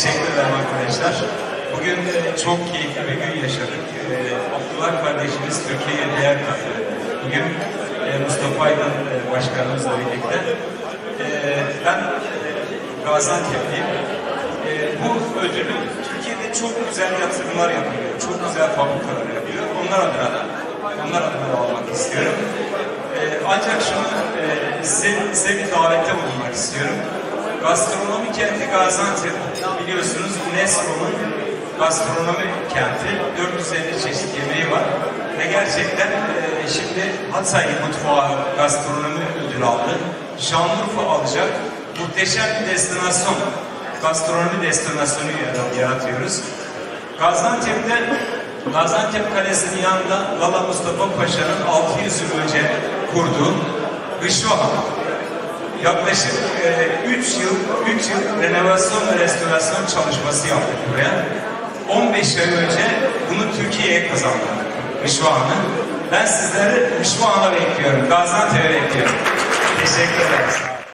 Teşekkürler arkadaşlar. Bugün e, çok keyifli bir gün yaşadık. E, Abdullah kardeşimiz Türkiye'ye değer kattı. Bugün e, Mustafa Aydın e, başkanımızla birlikte. Ben e, Gaziantep'liyim. Bu ödülü Türkiye'de çok güzel yatırımlar yapıyor. Çok güzel fabrikalar yapıyor. Onlar adına onlar adına almak istiyorum. Ancak şunu e, size, size bir davette bulunmak istiyorum. Gastronomi kenti Gaziantep. Biliyorsunuz UNESCO'nun gastronomi kenti. 450 çeşit yemeği var. Ve gerçekten e, şimdi Hatay mutfağı gastronomi ödülü aldı. Şanlıurfa alacak. Muhteşem bir destinasyon, gastronomi destinasyonu yarat- yaratıyoruz. Gaziantep'te Gaziantep Kalesi'nin yanında Lala Mustafa Paşa'nın 600 yıl önce kurduğu Gışvahan Yaklaşık 3 yıl 3 yıl renovasyon ve restorasyon çalışması yaptık buraya. 15 ay önce bunu Türkiye'ye kazandık. Mişvan'ı. Ben sizleri Mişvan'a bekliyorum. Gaziantep'e bekliyorum. Teşekkür ederim.